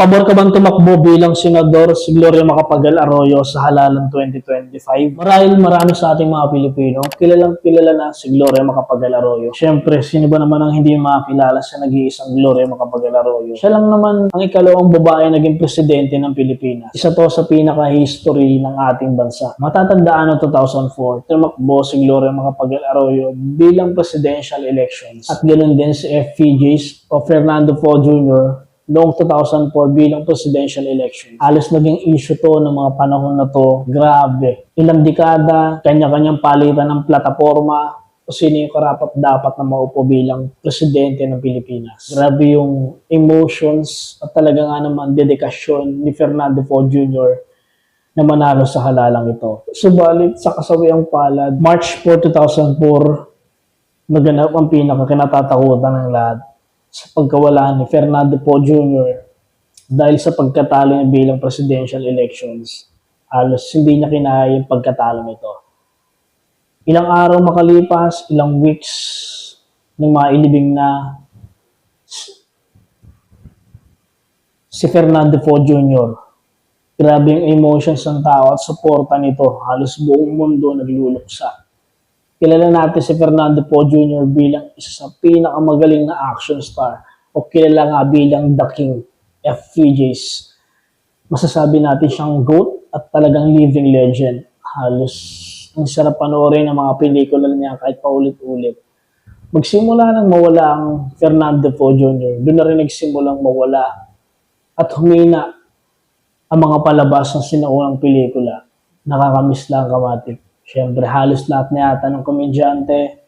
Pabor ka bang tumakbo bilang senador si Gloria Macapagal Arroyo sa halalan 2025? Marahil marami sa ating mga Pilipino, kilalang kilala na si Gloria Macapagal Arroyo. Siyempre, sino ba naman ang hindi makakilala sa nag-iisang Gloria Macapagal Arroyo? Siya lang naman ang ikalawang babae naging presidente ng Pilipinas. Isa to sa pinaka-history ng ating bansa. Matatandaan noong 2004, tumakbo si Gloria Macapagal Arroyo bilang presidential elections. At ganoon din si FPJs o Fernando Poe Jr noong 2004 bilang presidential election. Halos naging issue to ng mga panahon na to. Grabe. Ilang dekada, kanya-kanyang palitan ng plataforma kung sino yung karapat dapat na maupo bilang presidente ng Pilipinas. Grabe yung emotions at talaga nga naman dedikasyon ni Fernando Poe Jr. na manalo sa halalang ito. Subalit sa kasawiang palad, March 4, 2004, naganap ang pinakakinatatakutan ng lahat sa pagkawala ni Fernando Poe Jr. dahil sa pagkatalo niya bilang presidential elections. Halos hindi niya kinaya yung pagkatalo nito. Ilang araw makalipas, ilang weeks nung mailibing na si Fernando Poe Jr. Grabe yung emotions ng tao at suporta nito. Halos buong mundo nagluluksa. Kilala natin si Fernando Poe Jr. bilang isa sa pinakamagaling na action star o kilala nga bilang The King, FPJs. Masasabi natin siyang GOAT at talagang living legend. Halos ang sarap panoorin ng mga pelikula niya kahit paulit-ulit. Magsimula nang mawala ang Fernando Poe Jr., doon na rin nagsimulang mawala at humina ang mga palabas ng sinaunang pelikula. Nakakamiss lang kamatik. Siyempre, halos lahat na yata ng komedyante,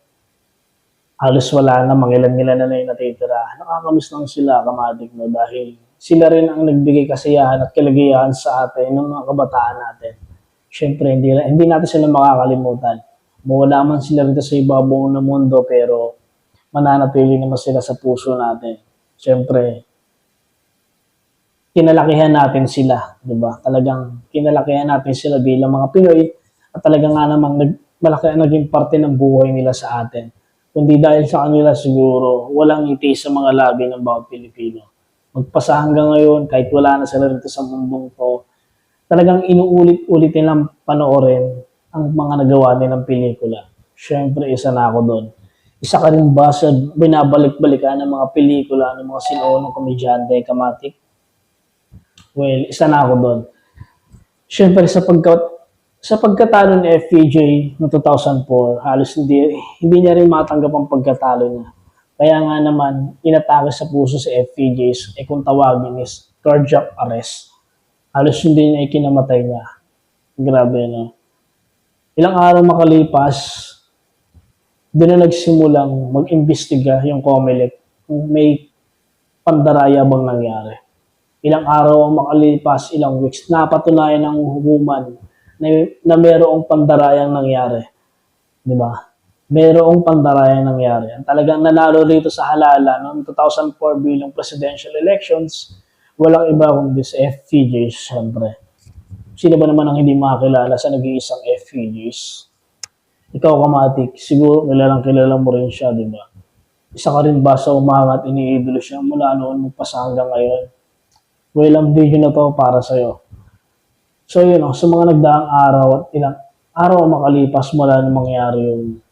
halos wala na, mangilan-ngilan na yung natitira. Nakakamiss lang sila, kamatik, no? Dahil sila rin ang nagbigay kasiyahan at kalagayahan sa atin ng mga kabataan natin. Siyempre, hindi, hindi natin sila makakalimutan. Mawala man sila rito sa ibabaw ng mundo, pero mananatili naman sila sa puso natin. Siyempre, kinalakihan natin sila, 'di ba? Talagang kinalakihan natin sila bilang mga Pinoy at talagang nga namang nag, malaki ang naging parte ng buhay nila sa atin. Kundi dahil sa kanila siguro, walang ngiti sa mga labi ng bawat Pilipino. Magpasa hanggang ngayon, kahit wala na sila rito sa mundong to, talagang inuulit-ulit nilang panoorin ang mga nagawa nilang pelikula. Siyempre, isa na ako doon. Isa ka rin ba sa binabalik-balikan ng mga pelikula ng mga sinuunong komedyante, kamatik? Well, isa na ako doon. Siyempre, sa pagka sa pagkatalo ni FPJ noong 2004, halos hindi, hindi niya rin matanggap ang pagkatalo niya. Kaya nga naman, inatake sa puso si FPJ eh kung tawagin is cardiac arrest. Halos hindi niya ikinamatay niya. Grabe, no? Ilang araw makalipas, doon na nagsimulang mag-imbestiga yung COMELEC kung may pandaraya bang nangyari. Ilang araw ang makalipas, ilang weeks, napatunayan ng hukuman na, na merong pandarayang nangyari. Di ba? Merong pandarayang nangyari. Ang talagang nanalo rito sa halala noong 2004 bilang presidential elections, walang iba kundi si FPJs, syempre. Sino ba naman ang hindi makakilala sa nag-iisang FPJs? Ikaw, Kamatik, siguro kilalang kilala mo rin siya, di ba? Isa ka rin ba sa umangat, iniidolo siya mula noon magpasa hanggang ngayon? Well, ang video na to para sa'yo. So yun, oh, sa mga nagdaang araw at ilang araw makalipas mula na mangyari yung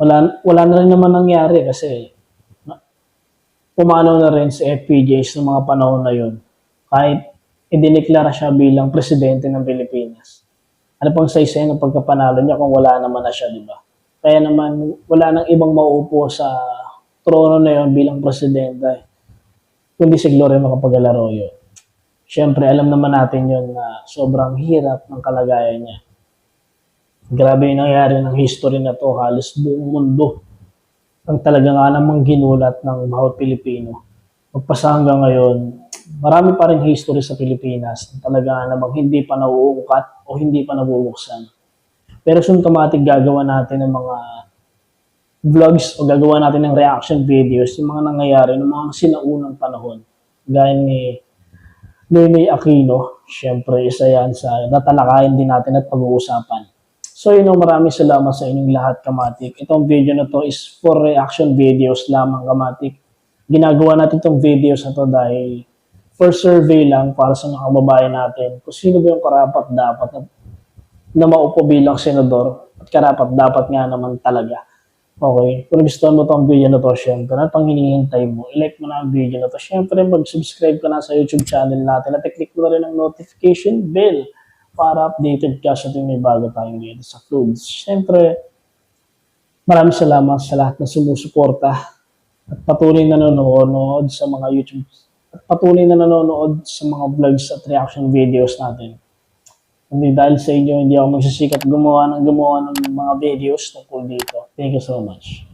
wala, wala na rin naman nangyari kasi na, pumanaw na rin si FPJs ng mga panahon na yun kahit idineklara siya bilang presidente ng Pilipinas. Ano pang saysay ng pagkapanalo niya kung wala naman na siya, di ba? Kaya naman, wala nang ibang mauupo sa trono na yun bilang presidente kundi si Gloria Macapagal Arroyo. Siyempre, alam naman natin yun na sobrang hirap ng kalagayan niya. Grabe yung nangyari ng history na to, halos buong mundo. Ang talaga nga namang ginulat ng bawat Pilipino. Magpasa hanggang ngayon, marami pa rin history sa Pilipinas na talaga namang hindi pa nauukat o hindi pa nabubuksan. Pero symptomatic gagawa natin ng mga vlogs o gagawa natin ng reaction videos yung mga nangyayari ng mga sinaunang panahon. Gaya ni Noynoy Aquino, syempre isa yan sa natalakayan din natin at pag-uusapan. So yun know, maraming salamat sa inyong lahat kamatik. Itong video na to is for reaction videos lamang kamatik. Ginagawa natin itong videos na to dahil first survey lang para sa mga kababayan natin kung sino ba yung karapat dapat na, na maupo bilang senador at karapat dapat nga naman talaga. Okay, kung gusto mo itong video na to, syempre, at pang hinihintay mo, ilike mo na ang video na to. Syempre, mag-subscribe ka na sa YouTube channel natin at i-click mo na rin ang notification bell para updated ka sa tuwing may bago tayong video sa Fludes. Syempre, maraming salamat sa lahat na sumusuporta at patuloy na nanonood sa mga YouTube at patuloy na nanonood sa mga vlogs at reaction videos natin. Hindi dahil sa inyo, hindi ako magsisikat gumawa ng gumawa ng mga videos tungkol dito. Thank you so much.